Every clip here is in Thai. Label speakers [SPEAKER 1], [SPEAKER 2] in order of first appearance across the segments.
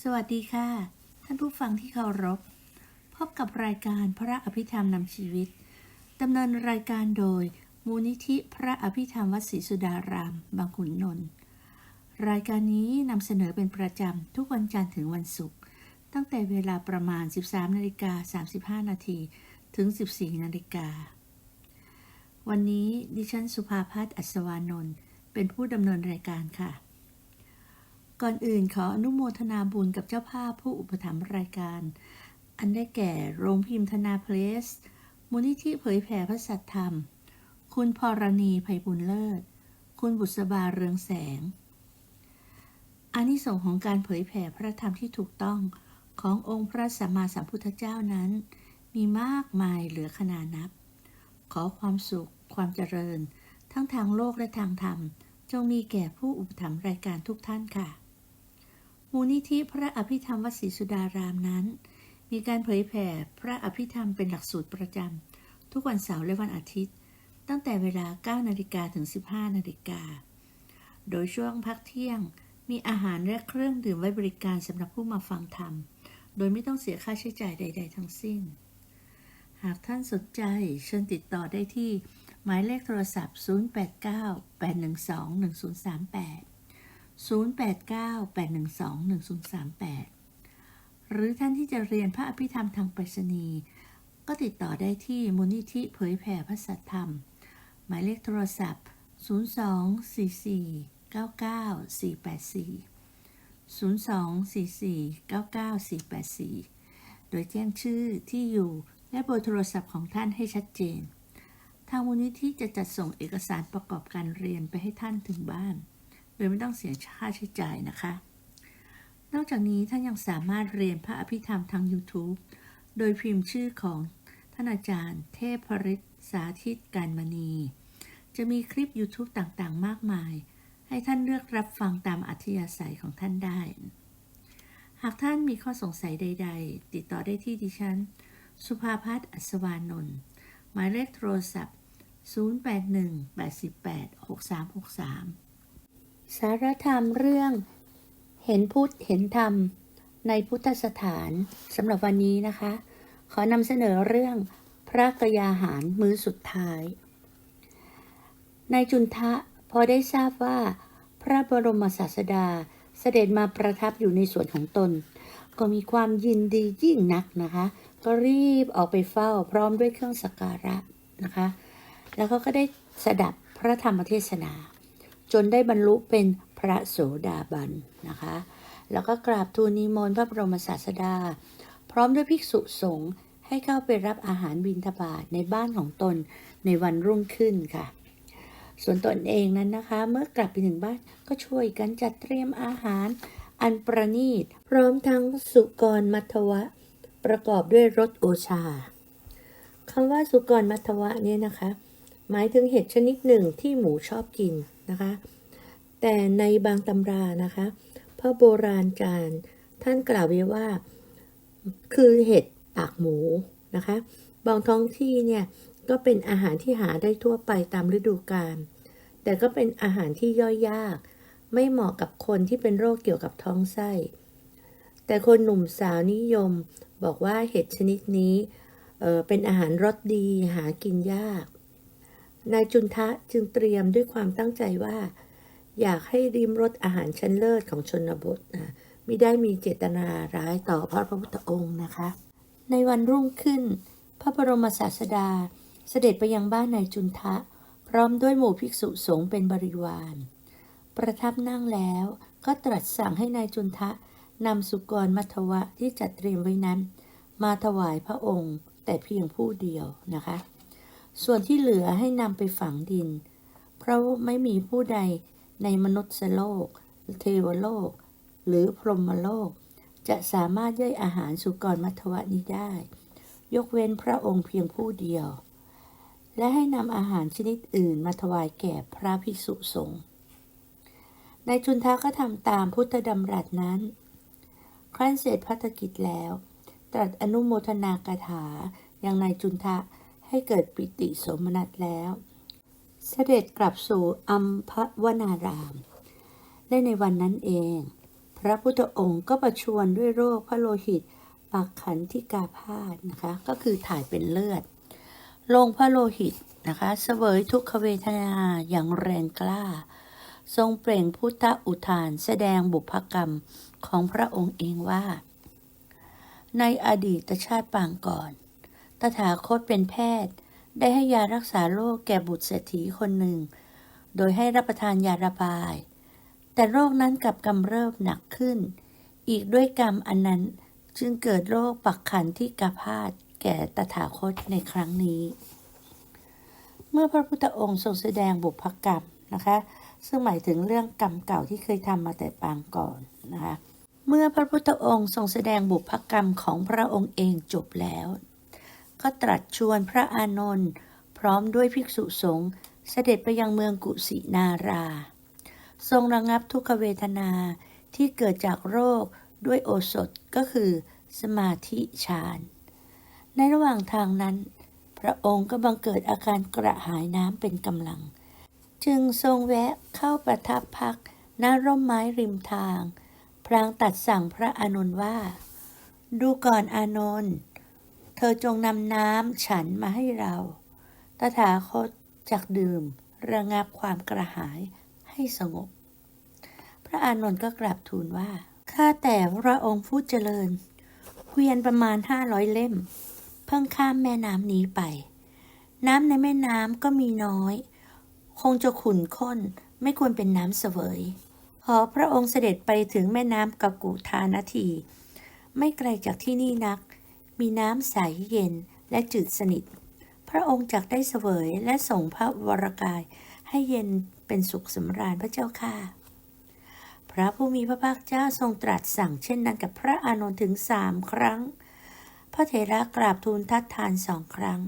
[SPEAKER 1] สวัสดีค่ะ ท่านผู้ฟังที่เคารพ พบกับรายการพระอภิธรรมนำชีวิตดำเนินรายการโดย มูลนิธิพระอภิธรรมวัดศรีสุดาราม บางขุนนนท์รายการนี้นำเสนอเป็นประจำ ทุกวันจันทร์ถึงวันศุกร์ตั้งแต่เวลาประมาณ 13นาฬิกา35นาทีถึง 14นาฬิกาวันนี้ดิฉันสุภาพัฒน์อัศวานนท์เป็นผู้ดำเนินรายการค่ะ ก่อนอื่นขออนุโมทนาบุญกับเจ้าภาพผู้อุปถัมภ์รายการ อันได้แก่โรงพิมพ์ธนาเพลส มูลนิธิเผยแผ่พระสัทธรรม คุณพรณีไพบุญเลิศ คุณบุษบาเรืองแสงอานิสงส์ของการเผยแผ่พระธรรมที่ถูกต้องขององค์พระสัมมาสัมพุทธเจ้านั้น มีมากมายเหลือขนานับ ขอความสุข ความเจริญ ทั้งทางโลกและทางธรรม จงมีแก่ผู้อุปถัมภ์รายการทุกท่านค่ะ มูลนิธิพระอภิธรรมวดศรีสุดารามนั้น มีการเผยแผ่พระอภิธรรมเป็นหลักสูตรประจำทุกวันเสาร์และวันอาทิตย์ ตั้งแต่เวลา 9 นาฬิกาถึง 15 นาฬิกา โดยช่วงพักเที่ยงมีอาหารและเครื่องดื่มไว้บริการสำหรับผู้มาฟังธรรม โดยไม่ต้องเสียค่าใช้จ่ายใด ๆ ทั้งสิ้น หากท่านสนใจเชิญติดต่อได้ที่หมายเลขโทรศัพท์ 089 812 1038 089-812-1038 หรือท่านที่จะเรียนพระอภิธรรมทางไปรษณีย์ก็ติดต่อได้ที่มูลนิธิเผยแผ่พระสัทธรรม หมายเลขโทรศัพท์ 02-44-99-484 02-44-99-484 โดยแจ้งชื่อที่อยู่และเบอร์โทรศัพท์ของท่านให้ชัดเจน ทางมูลนิธิจะจัดส่งเอกสารประกอบการเรียนไปให้ท่านถึงบ้าน ยไม่ต้องเสียค่าใช้จ่ายนะคะ นอกจากนี้ท่านยังสามารถเรียนพระอภิธรรมทาง YouTube โดยพิมพ์ชื่อของท่านอาจารย์ เทพฤทธิ์สาธิตการมณี จะมีคลิป YouTube ต่างๆ มากมาย ให้ท่านเลือกรับฟังตามอัธยาศัยของท่านได้ หากท่านมีข้อสงสัยใด ๆ ติดต่อได้ที่ดิฉัน สุภาพัฒน์อัศวานนท์หมายเลขโทรศัพท์ 081-88-6363 สารธรรมเรื่อง เห็นพุทธเห็นธรรม ในพุทธสถานสำหรับวันนี้นะคะ ขอนำเสนอเรื่องพระกยาหารมื้อสุดท้ายนายจุนทะพอได้ทราบว่า พระบรมศาสดาเสด็จมาประทับอยู่ในส่วนของตน ก็มีความยินดียิ่งนักนะคะ ก็รีบออกไปเฝ้าพร้อมด้วยเครื่องสักการะนะคะ แล้วก็ก็ได้สดับพระธรรมเทศนา จนได้บรรลุเป็นพระโสดาบันนะคะ แล้วก็กราบทูลนิมนต์พระบรมศาสดา พร้อมด้วยภิกษุสงฆ์ให้เข้าไปรับอาหารบิณฑบาตในบ้านของตนในวันรุ่งขึ้นค่ะ ส่วนตนเองนั้นนะคะ เมื่อกลับไปถึงบ้านก็ช่วยกันจัดเตรียมอาหารอันประณีต พร้อมทั้งสุกรมัทวะ ประกอบด้วยรสโอชาคำว่าสุกรมัทวะเนี่ยนะคะ หมายถึงเห็ดชนิดหนึ่งที่หมูชอบกิน นะคะ แต่ในบางตำรานะคะพระโบราณจารย์ท่านกล่าวไว้ว่าคือเห็ดปากหมูนะคะ บางท้องที่เนี่ยก็เป็นอาหารที่หาได้ทั่วไปตามฤดูกาล แต่ก็เป็นอาหารที่ย่อยยาก ไม่เหมาะกับคนที่เป็นโรคเกี่ยวกับท้องไส้ แต่คนหนุ่มสาวนิยมบอกว่าเห็ดชนิดนี้เเป็นอาหารรสดีหากินยาก นายจุนทะจึงเตรียมด้วยความตั้งใจว่า อยากให้ริมรสอาหารชั้นเลิศของชนบทนะไม่ได้มีเจตนาร้ายต่อพระพุทธองค์นะคะ ในวันรุ่งขึ้น พระบรมศาสดาเสด็จไปยังบ้านนายจุนทะ พร้อมด้วยหมู่ภิกษุสงฆ์เป็นบริวาร ประทับนั่งแล้วก็ตรัสสั่งให้นายจุนทะนำสุกรมัทวะที่จัดเตรียมไว้นั้น มาถวายพระองค์แต่เพียงผู้เดียวนะคะ ส่วนที่เหลือให้นำไปฝังดิน เพราะไม่มีผู้ใดในมนุษย์โลก เทวโลก หรือพรหมโลก จะสามารถย่อยอาหารสุกรมัทวะนี้ได้ ยกเว้นพระองค์เพียงผู้เดียว และให้นำอาหารชนิดอื่นมาถวายแก่พระภิกษุสงฆ์นายจุนทาก็ทำตามพุทธดำรัสนั้น ครั้นเสร็จพัฒกิจแล้ว ตรัสอนุโมทนากถาอย่างนายจุนทะ ให้เกิดปิติสมนัตแล้ว เสด็จกลับสู่อัมพวนาราม และในวันนั้นเอง พระพุทธองค์ก็ประชวรด้วยโรคพระโลหิตปักขันธิกาพาธนะคะ ก็คือถ่ายเป็นเลือด ลงพระโลหิตนะคะเสวยทุกขเวทนาอย่างแรงกล้า ทรงเปล่งพุทธอุทานแสดงบุพกรรมของพระองค์เองว่า ในอดีตชาติปางก่อน ตถาคตเป็นแพทย์ ได้ให้ยารักษาโรคแก่บุตรเศรษฐีคนหนึ่ง โดยให้รับประทานยาระบาย แต่โรคนั้นกลับกำเริบหนักขึ้น อีกด้วยกรรมอันนั้นจึงเกิดโรคปักขันที่กาพาธแก่ตถาคตในครั้งนี้ เมื่อพระพุทธองค์ทรงแสดงบุพกรรมนะคะ ซึ่งหมายถึงเรื่องกรรมเก่าที่เคยทำมาแต่ปางก่อนนะคะเมื่อพระพุทธองค์ทรงแสดงบุพกรรมของพระองค์เองจบแล้ว ก็ตรัสชวนพระอานนท์พร้อมด้วยภิกษุสงฆ์เสด็จไปยังเมืองกุสินารา ทรงระงับทุกขเวทนาที่เกิดจากโรคด้วยโอสถก็คือสมาธิฌาน ในระหว่างทางนั้น พระองค์ก็บังเกิดอาการกระหายน้ำเป็นกำลัง จึงทรงแวะเข้าประทับพักณร่มไม้ริมทางพลางตัดสั่งพระอานนท์ว่า ดูก่อนอานนท์ ธอจงนำน้ำฉันมาให้เรา ตถาคตจักดื่มระงับความกระหายให้สงบ พระอานนท์ก็กราบทูลว่า ข้าแต่พระองค์ผู้เจริญ เกวียนประมาณห้าร้อยเล่ม เพิ่งข้ามแม่น้ำนี้ไป น้ำในแม่น้ำก็มีน้อย คงจะขุ่นข้นไม่ควรเป็นน้ำเสวยพอพระองค์เสด็จไปถึงแม่น้ำกกุทานาที ไม่ไกลจากที่นี่นัก มีน้ำใสเย็นและจืดสนิท พระองค์จักได้เสวยและส่งพระวรกายให้เย็นเป็นสุขสำราญพระเจ้าค่ะ พระผู้มีพระภาคเจ้าทรงตรัสสั่งเช่นนั้นกับพระอานนท์ถึงสามครั้ง พระเถระกราบทูลทัดทานสองครั้ง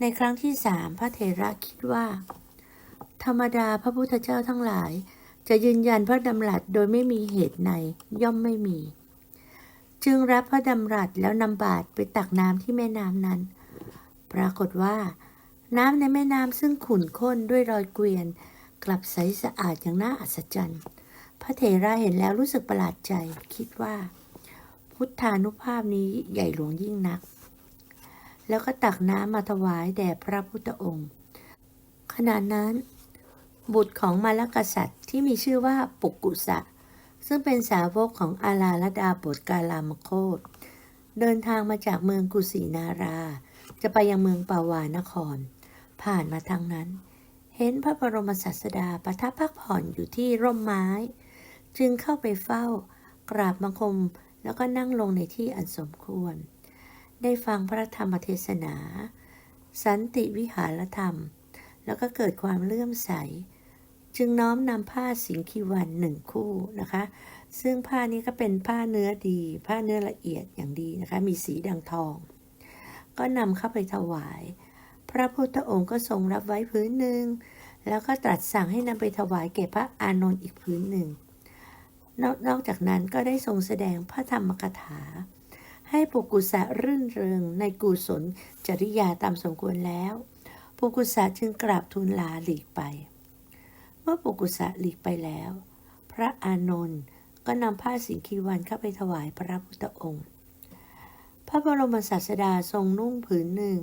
[SPEAKER 1] ในครั้งที่สามพระเถระคิดว่า ธรรมดาพระพุทธเจ้าทั้งหลาย จะยืนยันพระดำรัสโดยไม่มีเหตุในย่อมไม่มี จึงรับพระดำรัสแล้วนำบาตรไปตักน้ำที่แม่น้ำนั้น ปรากฏว่า น้ำในแม่น้ำซึ่งขุ่นข้นด้วยรอยเกวียน กลับใสสะอาดอย่างน่าอัศจรรย์ พระเถระเห็นแล้วรู้สึกประหลาดใจ คิดว่า พุทธานุภาพนี้ใหญ่หลวงยิ่งนัก แล้วก็ตักน้ำมาถวายแด่พระพุทธองค์ ขณะนั้น บุตรของมาลกษัตริย์ที่มีชื่อว่าปุกกุสะ ซึ่งเป็นสาวกของอาลาลดาบทกาลามโคตเดินทางมาจากเมืองกุสินารา จะไปยังเมืองปาวานคร ผ่านมาทางนั้น เห็นพระบรมศาสดาประทับพักผ่อนอยู่ที่ร่มไม้ จึงเข้าไปเฝ้ากราบบังคมแล้วก็นั่งลงในที่อันสมควร ได้ฟังพระธรรมเทศนา สันติวิหารธรรม แล้วก็เกิดความเลื่อมใส จึงน้อมนำผ้าสิงคีวันหนึ่งคู่นะคะ ซึ่งผ้านี้ก็เป็นผ้าเนื้อดี ผ้าเนื้อละเอียดอย่างดีนะคะ มีสีดังทอง ก็นำเข้าไปถวาย พระพุทธองค์ก็ทรงรับไว้พื้นหนึ่ง แล้วก็ตรัสสั่งให้นำไปถวายแก่พระอานนท์อีกพื้นหนึ่งนอกนอกจากนั้นก็ได้ทรงแสดงพระธรรมกถา ให้ปุกุสะรื่นเริงในกุศลจริยาตามสมควรแล้วปุกุสะจึงกราบทูลลาหลีกไป มื่อปุกุสะหลีกไปแล้ว พระอานนท์ก็นำผ้าสิงคีวันเข้าไปถวายพระพุทธองค์ พระบรมศาสดาทรงนุ่งผืนหนึ่ง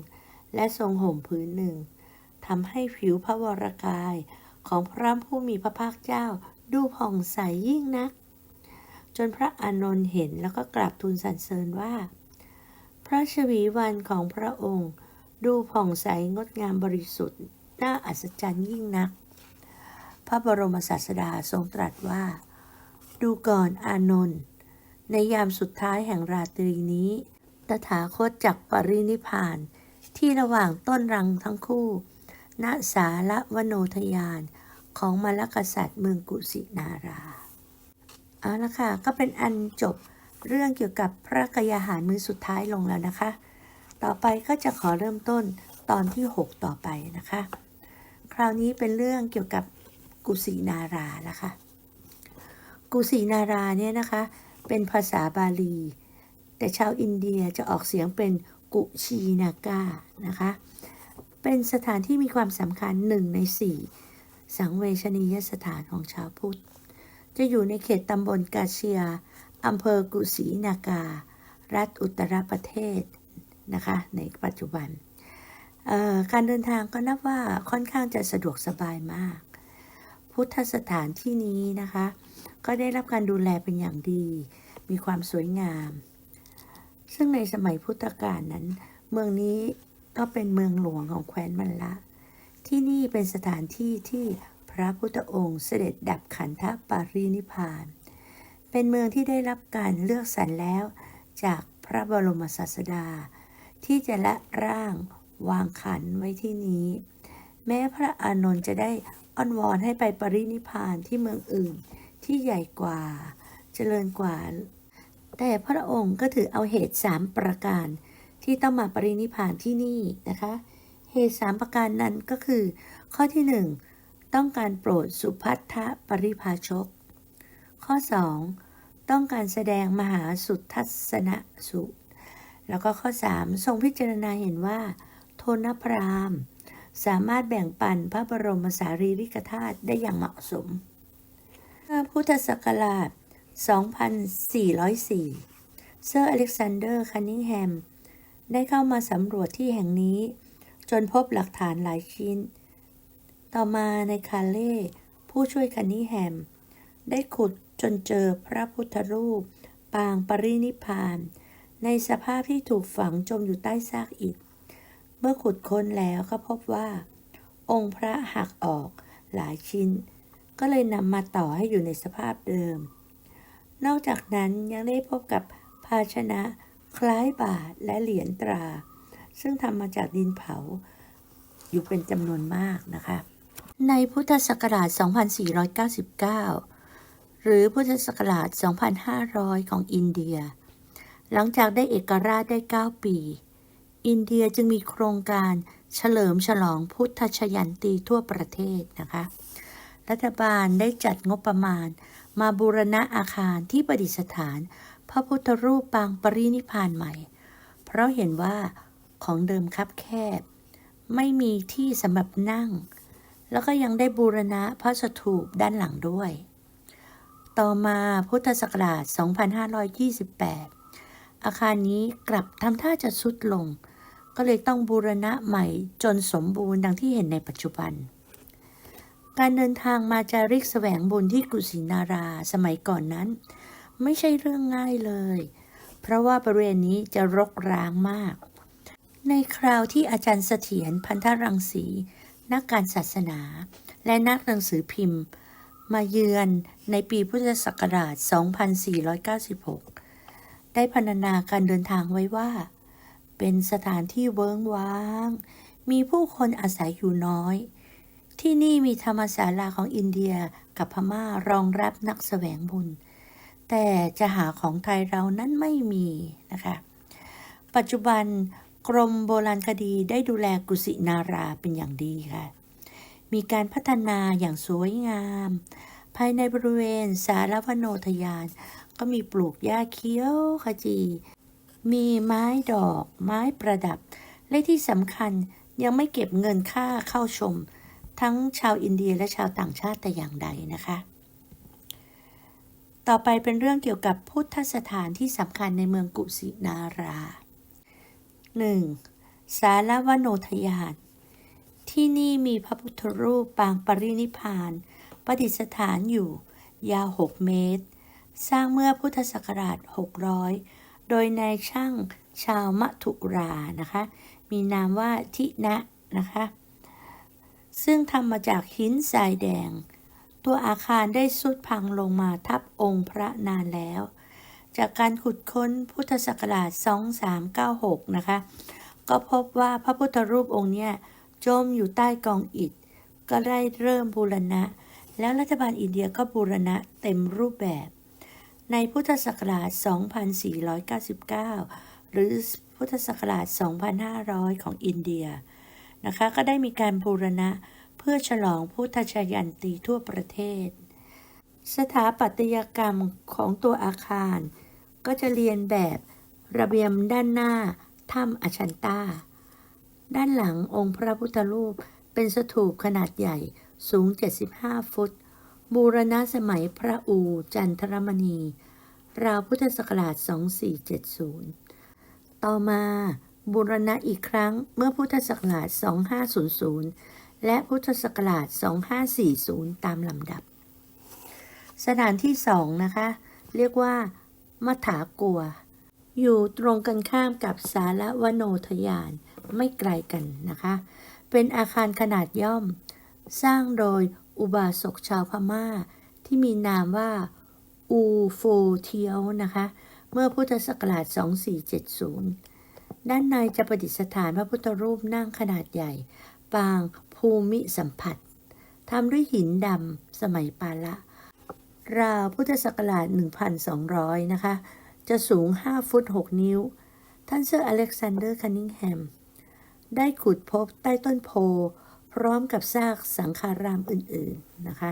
[SPEAKER 1] และทรงห่มผืนหนึ่งทำให้ผิวพระวรกายของพระผู้มีพระภาคเจ้าดูผ่องใสยิ่งนัก จนพระอานนท์เห็นแล้วก็กราบทูลสรรเสริญว่า พระชวีวันของพระองค์ ดูผ่องใสงดงามบริสุทธิ์ น่าอัศจรรย์ยิ่งนัก พระบรมศาสดาทรงตรัสว่า ดูก่อนอานนท์ในยามสุดท้ายแห่งราตรีนี้ ตถาคตจักปรินิพพาน ที่ระหว่างต้นรังทั้งคู่ ณ สาละวโนทยานของมลกษัตริย์เมืองกุสินารา เอาละค่ะ ก็เป็นอันจบเรื่องเกี่ยวกับพระกยาหารมือสุดท้ายลงแล้วนะคะ ต่อไปก็จะขอเริ่มต้นตอนที่ 6 ต่อไปนะคะ คราวนี้เป็นเรื่องเกี่ยวกับ กุสินารานะคะ กุสินาราเนี่ยนะคะ เป็นภาษาบาลี แต่ชาวอินเดียจะออกเสียงเป็นกุชีนากานะคะ เป็นสถานที่มีความสำคัญหนึ่งในสี่สังเวชนียสถานของชาวพุทธ จะอยู่ในเขตตำบลกาเชียอำเภอกุสินากา รัฐอุตรประเทศนะคะ ในปัจจุบัน การเดินทางก็นับว่าค่อนข้างจะสะดวกสบายมาก พุทธสถานที่นี้นะคะ ก็ได้รับการดูแลเป็นอย่างดี มีความสวยงาม ซึ่งในสมัยพุทธกาลนั้น เมืองนี้ก็เป็นเมืองหลวงของแคว้นมันละ ที่นี่เป็นสถานที่ที่พระพุทธองค์เสด็จดับขันธปารินิพพาน เป็นเมืองที่ได้รับการเลือกสรรแล้วจากพระบรมศาสดา ที่จะละร่างวางขันไว้ที่นี้ แม้พระอานนท์จะได้ อ้อนวอนให้ไปปรินิพานที่เมืองอื่นที่ใหญ่กว่า เจริญกว่า แต่พระองค์ก็ถือเอาเหตุสามประการที่ต้องมาปรินิพานที่นี่นะคะ เหตุสามประการนั้นก็คือ ข้อที่หนึ่งต้องการโปรดสุพัทธปริภาชก ข้อสองต้องการแสดงมหาสุทัศนสูตรแล้วก็ข้อสามทรงพิจารณาเห็นว่า โทนพรามณ์ สามารถแบ่งปันพระบรมสารีริกธาตุได้อย่างเหมาะสมเมื่อพุทธศักราช 2404 เซอร์อเล็กซานเดอร์ คันนิงแฮม ได้เข้ามาสำรวจที่แห่งนี้ จนพบหลักฐานหลายชิ้น ต่อมาในคาเล่ ผู้ช่วยคันนิงแฮม ได้ขุดจนเจอพระพุทธรูป ปางปรินิพพาน ในสภาพที่ถูกฝังจมอยู่ใต้ซากอิฐ เมื่อขุดค้นแล้วก็พบว่า องค์พระหักออกหลายชิ้น ก็เลยนำมาต่อให้อยู่ในสภาพเดิม นอกจากนั้นยังได้พบกับภาชนะคล้ายบาทและเหรียญตรา ซึ่งทำมาจากดินเผา อยู่เป็นจำนวนมากนะคะ ในพุทธศักราช 2499 หรือพุทธศักราช 2500 ของอินเดีย หลังจากได้เอกราชได้ 9 ปี อินเดียจึงมีโครงการเฉลิมฉลองพุทธชยันตีทั่วประเทศนะคะ รัฐบาลได้จัดงบประมาณ มาบูรณะอาคารที่ประดิษฐาน พระพุทธรูปปางปรินิพานใหม่ เพราะเห็นว่าของเดิมคับแคบ ไม่มีที่สำหรับนั่ง แล้วก็ยังได้บูรณะพระสถูปด้านหลังด้วย ต่อมาพุทธศักราช 2528 อาคารนี้กลับทำท่าจะสุดลง ก็เลยต้องบูรณะใหม่จนสมบูรณ์ดังที่เห็นในปัจจุบัน การเดินทางมาจาริกแสวงบุญที่กุสินาราสมัยก่อนนั้น ไม่ใช่เรื่องง่ายเลย เพราะว่าบริเวณนี้จะรกร้างมาก ในคราวที่อาจารย์เสถียรพันธรังสี นักการศาสนา และนักหนังสือพิมพ์ มาเยือนในปีพุทธศักราช 2496 ได้พรรณนาการเดินทางไว้ว่า เป็นสถานที่เวิ้งว้าง มีผู้คนอาศัยอยู่น้อย ที่นี่มีธรรมศาลาของอินเดียกับพม่ารองรับนักแสวงบุญ แต่จะหาของไทยเรานั้นไม่มีนะคะ ปัจจุบันกรมโบราณคดีได้ดูแลกุสินาราเป็นอย่างดีค่ะ มีการพัฒนาอย่างสวยงาม ภายในบริเวณสารวโนทยาน ก็มีปลูกหญ้าเขียวขจี มีไม้ดอก ไม้ประดับ และที่สำคัญยังไม่เก็บเงินค่าเข้าชม ทั้งชาวอินเดียและชาวต่างชาติแต่อย่างใดนะคะ ต่อไปเป็นเรื่องเกี่ยวกับพุทธสถานที่สำคัญในเมืองกุสินารา 1. สารวโนทยาน ที่นี่มีพระพุทธรูปปางปรินิพานประดิษฐานอยู่ ยาว 6 เมตร สร้างเมื่อพุทธศักราช 600 โดยนายช่างชาวมัทุรานะคะ มีนามว่าทินะนะคะ ซึ่งทำมาจากหินทรายแดง ตัวอาคารได้สุดพังลงมาทับองค์พระนานแล้ว จากการขุดค้นพุทธศักราช 2396 นะคะ ก็พบว่าพระพุทธรูปองค์เนี้ยจมอยู่ใต้กองอิฐ ก็ได้เริ่มบูรณะ แล้วรัฐบาลอินเดียก็บูรณะเต็มรูปแบบ ในพุทธศักราช 2499 หรือพุทธศักราช 2500 ของอินเดียนะคะก็ได้มีการบูรณะเพื่อฉลองพุทธชยันตีทั่วประเทศ สถาปัตยกรรมของตัวอาคาร ก็จะเรียนแบบระเบียงด้านหน้าถ้ำอชันตาด้านหลังองค์พระพุทธรูปเป็นสถูปขนาดใหญ่สูง 75 ฟุต บูรณะสมัยพระอูจันทรมณี ราวพุทธศักราช 2470 ต่อมาบูรณะอีกครั้งเมื่อพุทธศักราช 2500 และพุทธศักราช 2540 ตามลำดับ สถานที่สองนะคะ เรียกว่ามัถากัว อยู่ตรงกันข้ามกับสารวโนทยานไม่ไกลกันนะคะ เป็นอาคารขนาดย่อม สร้างโดย อุบาสกชาวพม่า ที่มีนามว่า อูโฟเทียวนะคะ เมื่อพุทธศักราช 2470 ด้านในจะประดิษฐานพระพุทธรูปนั่งขนาดใหญ่ ปางภูมิสัมผัสทำด้วยหินดำสมัยปาละ ราวพุทธศักราช 1,200 นะคะ จะสูง 5 ฟุต 6 นิ้ว ท่านเซอร์อเล็กซานเดอร์คันนิงแฮม ได้ขุดพบใต้ต้นโพ พร้อมกับซากสังฆารามอื่นๆนะคะ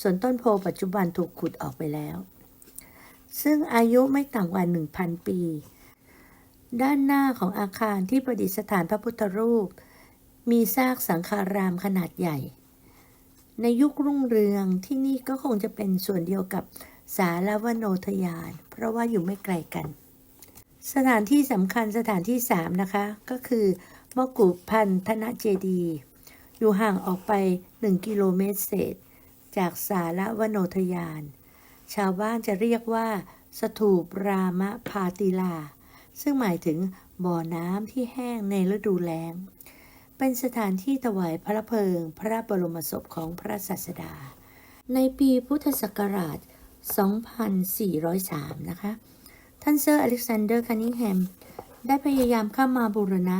[SPEAKER 1] ส่วนต้นโพปัจจุบันถูกขุดออกไปแล้ว ซึ่งอายุไม่ต่ำกว่า 1,000 ปี ด้านหน้าของอาคารที่ประดิษฐานพระพุทธรูป มีซากสังฆารามขนาดใหญ่ ในยุครุ่งเรืองที่นี่ก็คงจะเป็นส่วนเดียวกับสารวโนทยาน เพราะว่าอยู่ไม่ไกลกัน สถานที่สำคัญสถานที่สามนะคะ ก็คือมกุพันธนเจดี อยู่ห่างออกไป1กิโลเมตรเศษ จากสารวโนทยาน ชาวบ้านจะเรียกว่า สถูปรามพาติลา ซึ่งหมายถึงบ่อน้ำที่แห้งในฤดูแล้ง เป็นสถานที่ถวายพระเพลิง พระบรมศพของพระศาสดา ในปีพุทธศักราช 2403 นะคะ ท่านเซอร์อเล็กซานเดอร์คันนิงแฮมได้พยายามเข้ามาบูรณะ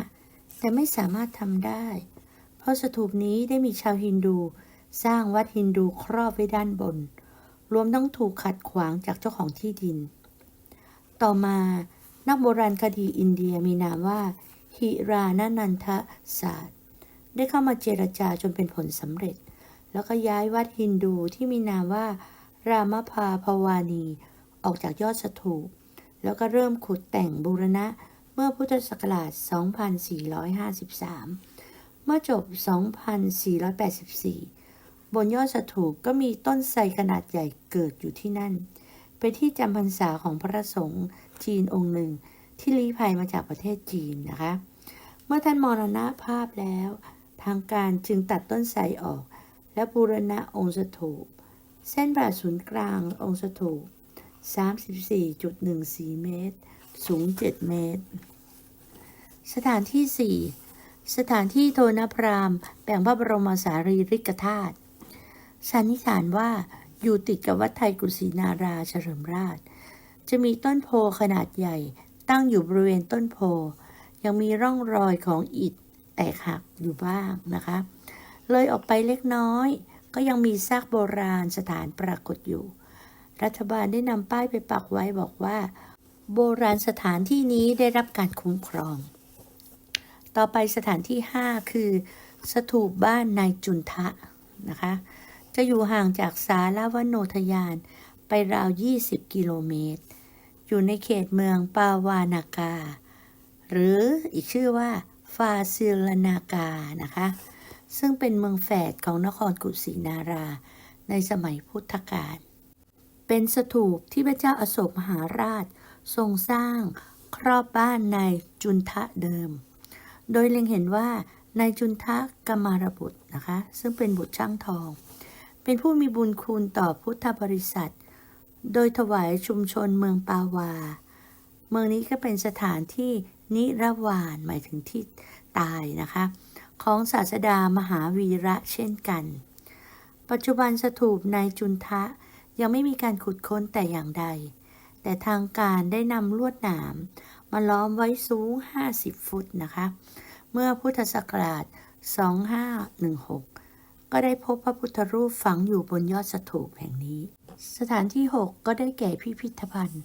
[SPEAKER 1] แต่ไม่สามารถทำได้ เพราะสถูปนี้ได้มีชาวฮินดู สร้างวัดฮินดูครอบไว้ด้านบน รวมทั้งถูกขัดขวางจากเจ้าของที่ดิน ต่อมานักโบราณคดีอินเดียมีนามว่า ฮิรานานันทศาสตร์ ได้เข้ามาเจรจาจนเป็นผลสำเร็จ แล้วก็ย้ายวัดฮินดูที่มีนามว่า รามพาภาวานี ออกจากยอดสถูป แล้วก็เริ่มขุดแต่งบูรณะเมื่อพุทธศักราช 2453 เมื่อจบ 2484 บนยอดสถูปก็มีต้นไทรขนาดใหญ่เกิดอยู่ที่นั่น เป็นที่จำพรรษาของพระสงฆ์จีนองค์หนึ่ง ที่ลี้ภัยมาจากประเทศจีนนะคะ เมื่อท่านมรณภาพแล้ว ทางการจึงตัดต้นไทรออก และบูรณะองค์สถูป เส้นผ่าศูนย์กลางองค์สถูป 34.14 เมตร สูง 7 เมตร สถานที่ 4 สถานที่โทนพรามแบ่งพระบรมสารีริกธาตุสันนิษฐานว่าอยู่ติดกับวัดไทยกุศินาราเฉลิมราช จะมีต้นโพขนาดใหญ่ ตั้งอยู่บริเวณต้นโพ ยังมีร่องรอยของอิฐแตกหักอยู่บ้างนะคะ เลยออกไปเล็กน้อย ก็ยังมีซากโบราณสถานปรากฏอยู่ รัฐบาลได้นำป้ายไปปักไว้บอกว่า โบราณสถานที่นี้ได้รับการคุ้มครอง ต่อไปสถานที่ 5 คือ สถูปบ้านนายจุนทะนะคะ จะอยู่ห่างจากสารวโนทยานไปราว 20 กิโลเมตร อยู่ในเขตเมืองปาวานากา หรืออีกชื่อว่าฟาซิลนากานะคะ ซึ่งเป็นเมืองแฝดของนครกุสินารา ในสมัยพุทธกาล เป็นสถูปที่พระเจ้าอโศกมหาราชทรงสร้างครอบบ้านนายจุนทะเดิม โดยเล็งเห็นว่านายจุนทะกมารบุตรนะคะ ซึ่งเป็นบุตรช่างทอง เป็นผู้มีบุญคุณต่อพุทธบริษัท โดยถวายชุมชนเมืองปาวา เมืองนี้ก็เป็นสถานที่นิรวานหมายถึงที่ตายนะคะ ของศาสดามหาวีระเช่นกัน ปัจจุบันสถูปนายจุนทะยังไม่มีการขุดค้นแต่อย่างใด แต่ทางการได้นำลวดหนาม มาล้อมไว้สูง 50 ฟุตนะคะ เมื่อพุทธศักราช 2516 ก็ได้พบพระพุทธรูปฝังอยู่บนยอดสถูปแห่งนี้ สถานที่ 6 ก็ได้แก่พิพิธภัณฑ์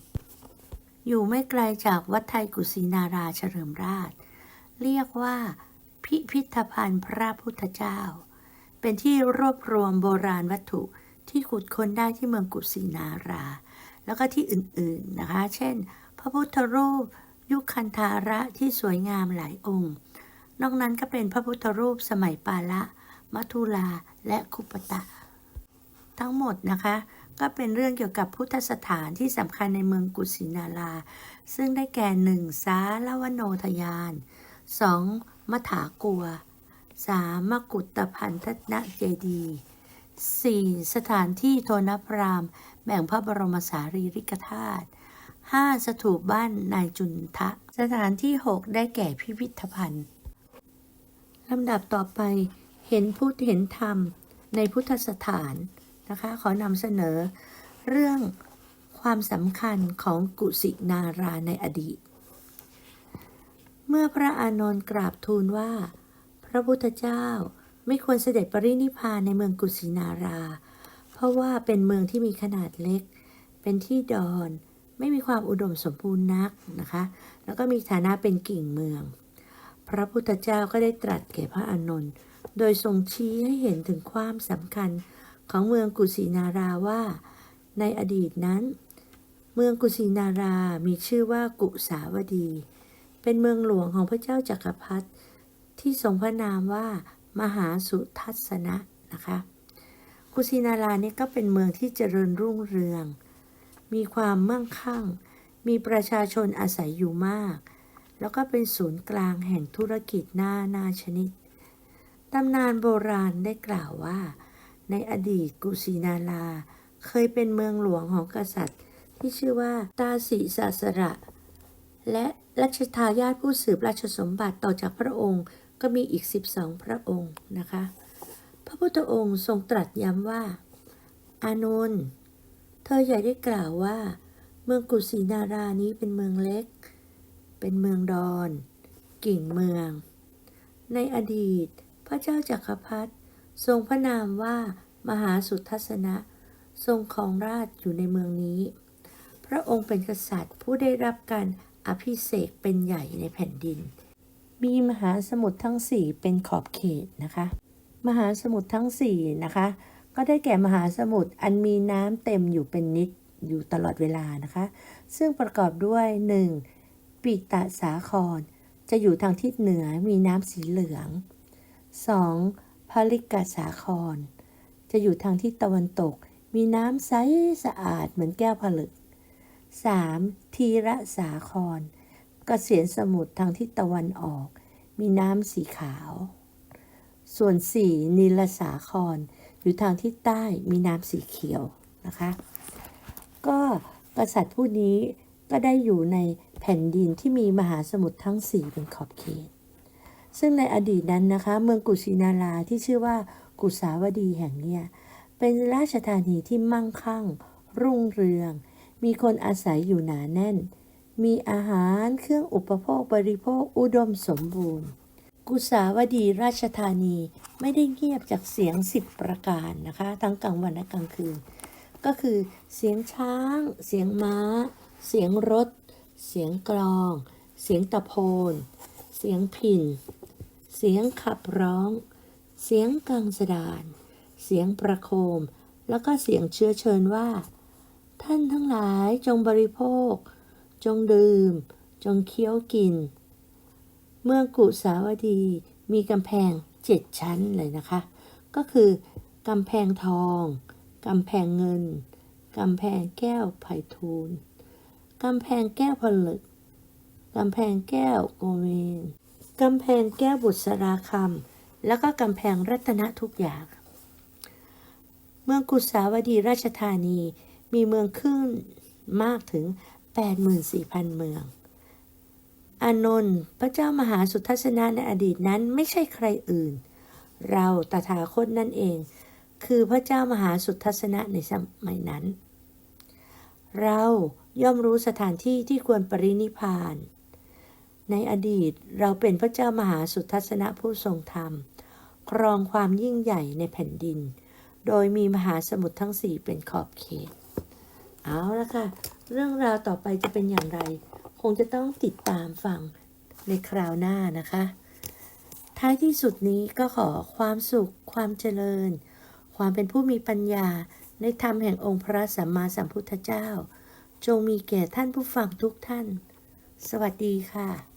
[SPEAKER 1] อยู่ไม่ไกลจากวัดไทยกุสินาราเฉลิมราช เรียกว่าพิพิธภัณฑ์พระพุทธเจ้า เป็นที่รวบรวมโบราณวัตถุที่ขุดค้นได้ที่เมืองกุสินารา แล้วก็ที่อื่นๆนะคะ เช่น พระพุทธรูป ยุคคันธาระที่สวยงามหลายองค์ นอกนั้นก็เป็นพระพุทธรูปสมัยปาละมัทุลาและคุปตะ ทั้งหมดนะคะ ก็เป็นเรื่องเกี่ยวกับพุทธสถานที่สำคัญในเมืองกุสินารา ซึ่งได้แก่หนึ่งสาลวโนทยานสองมถากัวสามกุฏพันธนเจดีย์สี่สถานที่โทนพรามแบ่งพระบรมสารีริกธาตุ ห้าสถูปบ้านนายจุนทะ สถานที่หกได้แก่พิพิธภัณฑ์ลำดับต่อไปเห็นพุทธเห็นธรรมในพุทธสถานนะคะ ขอนำเสนอ เรื่องความสำคัญของกุสินาราในอดีต เมื่อพระอานนท์กราบทูลว่า พระพุทธเจ้าไม่ควรเสด็จปรินิพพานในเมืองกุสินารา เพราะว่าเป็นเมืองที่มีขนาดเล็ก เป็นที่ดอน ไม่มีความอุดมสมบูรณ์นักนะคะ แล้วก็มีฐานะเป็นกิ่งเมือง พระพุทธเจ้าก็ได้ตรัสแก่พระอานนท์โดยทรงชี้ให้เห็นถึงความสำคัญของเมืองกุสินาราว่า ในอดีตนั้น เมืองกุสินารามีชื่อว่ากุสาวดี เป็นเมืองหลวงของพระเจ้าจักรพรรดิที่ทรงพระนามว่ามหาสุทัศนะนะคะกุสินารานี่ก็เป็นเมืองที่เจริญรุ่งเรือง มีความมั่งคั่ง มีประชาชนอาศัยอยู่มาก แล้วก็เป็นศูนย์กลางแห่งธุรกิจหน้านาชนิด ตำนานโบราณได้กล่าวว่า ในอดีตกุสินาราเคยเป็นเมืองหลวงของกษัตริย์ ที่ชื่อว่าตาสีสาสระ และรัชทายาทผู้สืบราชสมบัติต่อจากพระองค์ก็มีอีก 12 พระองค์นะคะ พระพุทธองค์ทรงตรัสย้ำว่า อานนท์ ธออย่ได้กล่าวว่า เมืองกุสินารานี้เป็นเมืองเล็ก เป็นเมืองดอน กิ่งเมือง ในอดีต พระเจ้าจักรพรรดิทรงพระนามว่ามหาสุทัศนะ ทรงครองราชอยู่ในเมืองนี้ พระองค์เป็นกษัตริย์ผู้ได้รับการอภิเษกเป็นใหญ่ในแผ่นดิน มีมหาสมุทรทั้งสี่เป็นขอบเขตนะคะ มหาสมุทรทั้งสี่นะคะ ก็ได้แก่มหาสมุทรอันมีน้ำเต็มอยู่เป็นนิดอยู่ตลอดเวลานะคะ ซึ่งประกอบด้วย 1. ปิตะสาคร จะอยู่ทางทิศเหนือมีน้ำสีเหลือง 2. พลิกสาคร จะอยู่ทางทิศตะวันตก มีน้ำใสสะอาดเหมือนแก้วผลึก 3. ทีระสาครเกษียณสมุทรทางทิศตะวันออก มีน้ำสีขาว ส่วน 4. นิลสาคร อยู่ทางทิศใต้มีน้ำสีเขียวนะคะ ก็กษัตริย์ผู้นี้ก็ได้อยู่ในแผ่นดินที่มีมหาสมุทรทั้ง4เป็นขอบเขต ซึ่งในอดีตนั้นนะคะ เมืองกุสินาราที่ชื่อว่ากุสาวดีแห่งเนี้ยเป็นราชธานีที่มั่งคั่ง รุ่งเรือง มีคนอาศัยอยู่หนาแน่น มีอาหารเครื่องอุปโภคบริโภคอุดมสมบูรณ์ กุสาวดีราชธานีไม่ได้เงียบจากเสียงสิบประการนะคะ ทั้งกลางวันและกลางคืน ก็คือเสียงช้าง เสียงม้า เสียงรถ เสียงกลอง เสียงตะโพน เสียงพิน เสียงขับร้อง เสียงกังสดาน เสียงประโคม แล้วก็เสียงเชื้อเชิญว่า ท่านทั้งหลายจงบริโภค จงดื่ม จงเคี้ยวกิน เมืองกุสาวดีมีกำแพงเจ็ดชั้นเลยนะคะ ก็คือกำแพงทองกำแพงเงินกำแพงแก้วไผ่ทูลกำแพงแก้วผลึกกำแพงแก้วโกเมนกำแพงแก้วบุษราคำแล้วก็กำแพงรัตนทุกอย่าง เมืองกุสาวดีราชธานีมีเมืองขึ้นมากถึง 84,000 เมือง อานนท์พระเจ้ามหาสุทัศนะในอดีตนั้นไม่ใช่ใครอื่น เราตถาคตนั่นเอง คือพระเจ้ามหาสุทัศนะในสมัยนั้น เราย่อมรู้สถานที่ที่ควรปรินิพาน ในอดีตเราเป็นพระเจ้ามหาสุทัศนะผู้ทรงธรรม ครองความยิ่งใหญ่ในแผ่นดิน โดยมีมหาสมุทรทั้งสี่เป็นขอบเขต เอาละค่ะ เรื่องราวต่อไปจะเป็นอย่างไร คงจะต้องติดตามฟังในคราวหน้านะคะ ท้ายที่สุดนี้ก็ขอความสุข ความเจริญ ความเป็นผู้มีปัญญาในธรรมแห่งองค์พระสัมมาสัมพุทธเจ้า จงมีแก่ท่านผู้ฟังทุกท่าน สวัสดีค่ะ